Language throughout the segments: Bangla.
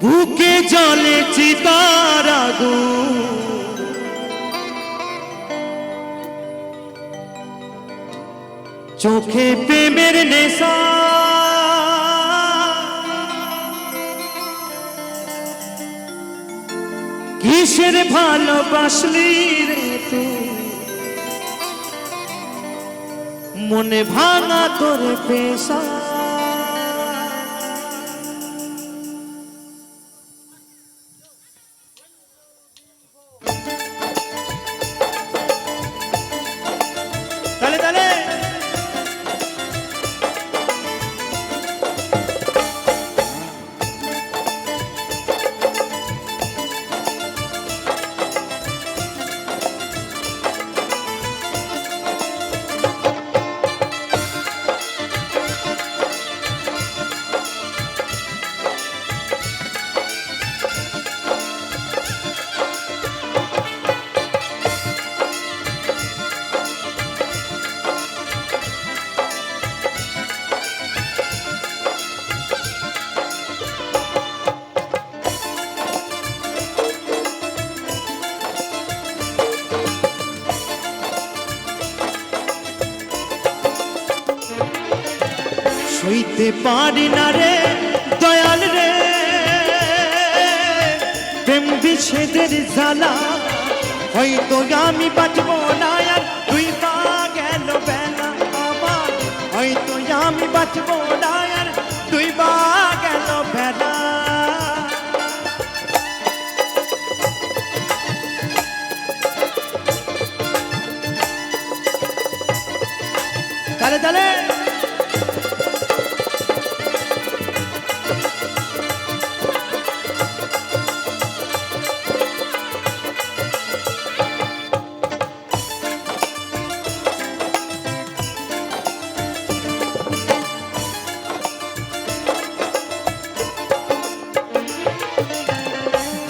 বুকে জলে চিতার আগুন। চোখে প্রেমের নেশা। কিসের ভালোবাসলি রে মনে ভাঙা তোর পেশা। সইতে পারি না রে, দয়াল রে। প্রেম বিচ্ছেদের জ্বালা, হয়তো আমি বাঁচব না আর তুই পা গেল বেলা আমার। হয়তো আমি বাঁচব না আর তুই বা গেল বেলা। তালে তালে।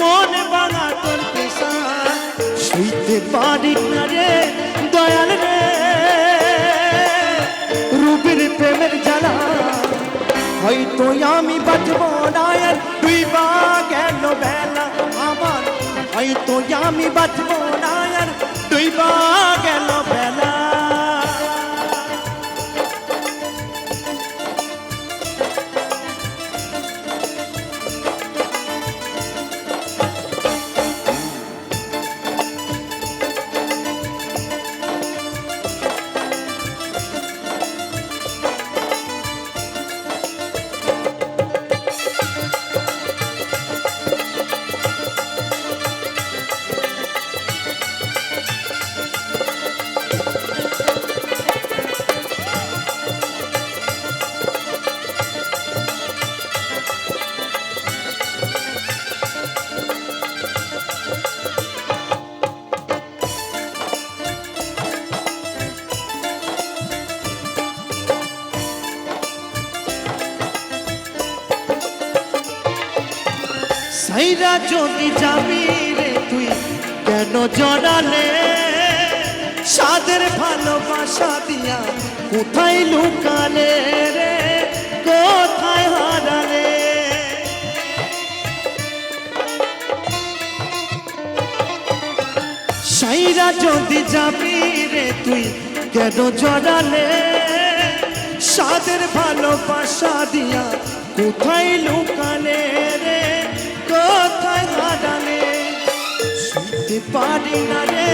মনে বাঙা তোর পেশা শুইতে পারি না রে, দয়াল রে। রূপের প্রেমের জ্বালা, হয়তো আমি বাঁচব না তুই বা গেল বেলা। আমার হয়তো আমি বাঁচব না তুই বা সাইরা যদি যাবি রে তুই, কেন জড়ালে? সাদের ভালোবাসা দিয়া কোথায় লুকালে রে? কোথায় হারালে? সাইরা যদি যাবি রে তুই, কেন জড়ালে? সাদের ভালোবাসা দিয়া কোথায় লুকালে রে? কোথায় হারালে শুনতে রে,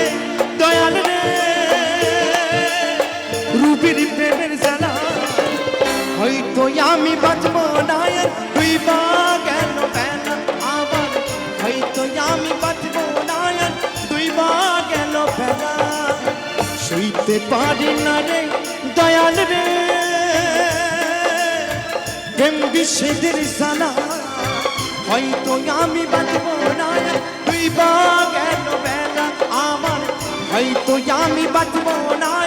দয়াল রে। রুবির প্রেমের হয়তো আমি বাঁচব না তুই বা গেল বেলা আবার? হয়তো আমি বাঁচব না তুই বা গেল বেলা শুইতে পারি না রে, দয়াল রে। প্রেম বিষেদের জ্বালা হয়তো আমি বাঁচব না। তুই বা গেল বেলা আমার। হয়তো আমি বাঁচব না।